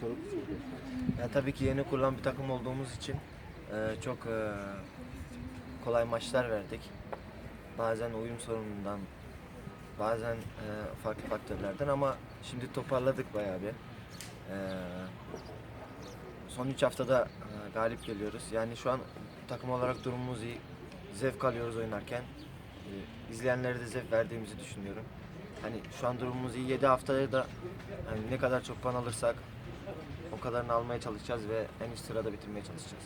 sorayım. Ya tabii ki yeni kurulan bir takım olduğumuz için e, çok e, kolay maçlar verdik. Bazen uyum sorunundan, bazen e, farklı faktörlerden ama şimdi toparladık bayağı bir. E, son 3 haftada e, galip geliyoruz. Yani şu an takım olarak durumumuz iyi. Zevk alıyoruz oynarken. E, izleyenlere de zevk verdiğimizi düşünüyorum. Hani şu an durumumuz iyi. 7 haftaya da hani ne kadar çok puan alırsak o kadarını almaya çalışacağız ve en üst sırada bitirmeye çalışacağız.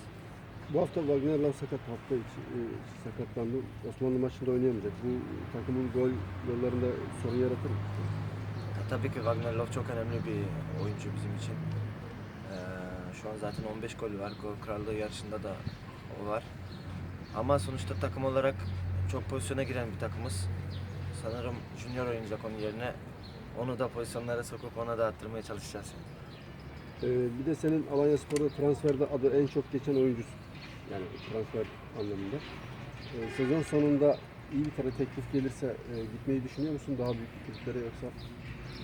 Bu hafta Wagner'la sakat hafta içi e, sakatlandı. Osmanlı maçında oynayamayacak. Bu takımın gol yollarında sorun yaratır mı? Ya tabii ki Wagner Love çok önemli bir oyuncu bizim için. Ee, şu an zaten 15 golü var. Gol krallığı yarışında da o var. Ama sonuçta takım olarak çok pozisyona giren bir takımız. Sanırım Junior oynayacak onun yerine. Onu da pozisyonlara sokup ona da attırmaya çalışacağız. Ee, bir de senin Alanya Spor'da transferde adı en çok geçen oyuncusun. Yani transfer anlamında. Ee, sezon sonunda iyi bir tane teklif gelirse e, gitmeyi düşünüyor musun? Daha büyük kulüplere yoksa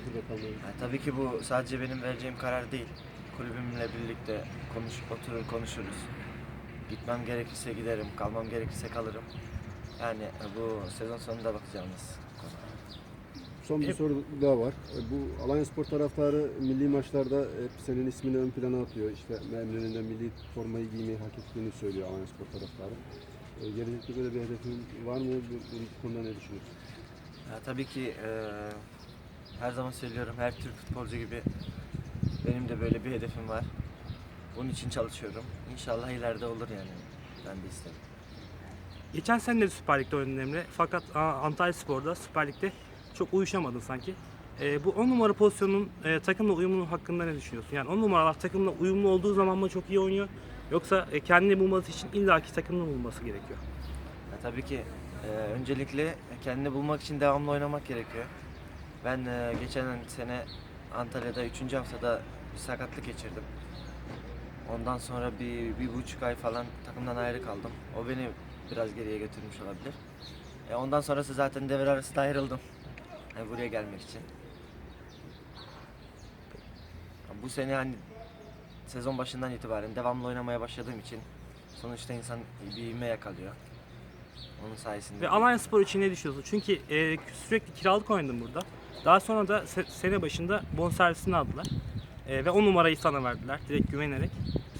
burada kalmayı? Yani tabii ki bu sadece benim vereceğim karar değil. Kulübümle birlikte konuş, oturur konuşuruz. Gitmem gerekirse giderim, kalmam gerekirse kalırım. Yani bu sezon sonunda bakacağımız. Son bir Hep- soru daha var. E, Bu Alanya Spor taraftarı milli maçlarda hep senin ismini ön plana atıyor. İşte Memnun'un milli formayı giymeyi hak ettiğini söylüyor Alanya Spor taraftarı. E, Gelecekte böyle bir hedefin var mı? Bu, bu konuda ne düşünüyorsun? Ya tabii ki e, her zaman söylüyorum her Türk futbolcu gibi benim de böyle bir hedefim var. Bunun için çalışıyorum. İnşallah ileride olur yani. Ben de isterim. Geçen sene de Süper Lig'de oynadın Emre. Fakat Antalya Spor'da Süper Lig'de çok uyuşamadın sanki. E, bu 10 numara pozisyonunun e, takımla uyumunun hakkında ne düşünüyorsun? Yani 10 numaralar takımla uyumlu olduğu zaman mı çok iyi oynuyor? Yoksa e, kendini bulması için illaki takımla bulması gerekiyor. Ya tabii ki e, öncelikle kendini bulmak için devamlı oynamak gerekiyor. Ben e, geçen sene Antalya'da 3. haftada bir sakatlık geçirdim. Ondan sonra bir, bir buçuk ay falan takımdan ayrı kaldım. O beni biraz geriye götürmüş olabilir. E, ondan sonrası zaten devre arasında ayrıldım. Yani buraya gelmek için. Bu sene hani sezon başından itibaren devamlı oynamaya başladığım için sonuçta insan bir ivme yakalıyor. Onun sayesinde. Ve Alanya Spor için ne düşünüyorsun? Çünkü e, sürekli kiralık oynadın burada. Daha sonra da se- sene başında bonservisini aldılar. E, ve 10 numarayı sana verdiler. Direkt güvenerek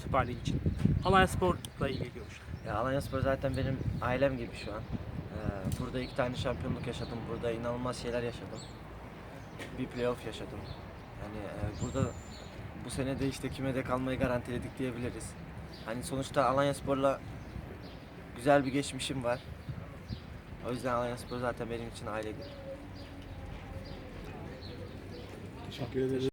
Süper Lig için. Alanya Spor'la ilgili görüş. Ya Alanya Spor zaten benim ailem gibi şu an. Ee, burada iki tane şampiyonluk yaşadım. Burada inanılmaz şeyler yaşadım. Bir playoff yaşadım. Yani e, burada bu sene de işte kime de kalmayı garantiledik diyebiliriz. Hani sonuçta Alanya Spor'la güzel bir geçmişim var. O yüzden Alanya Spor zaten benim için aile gibi. Teşekkür ederim.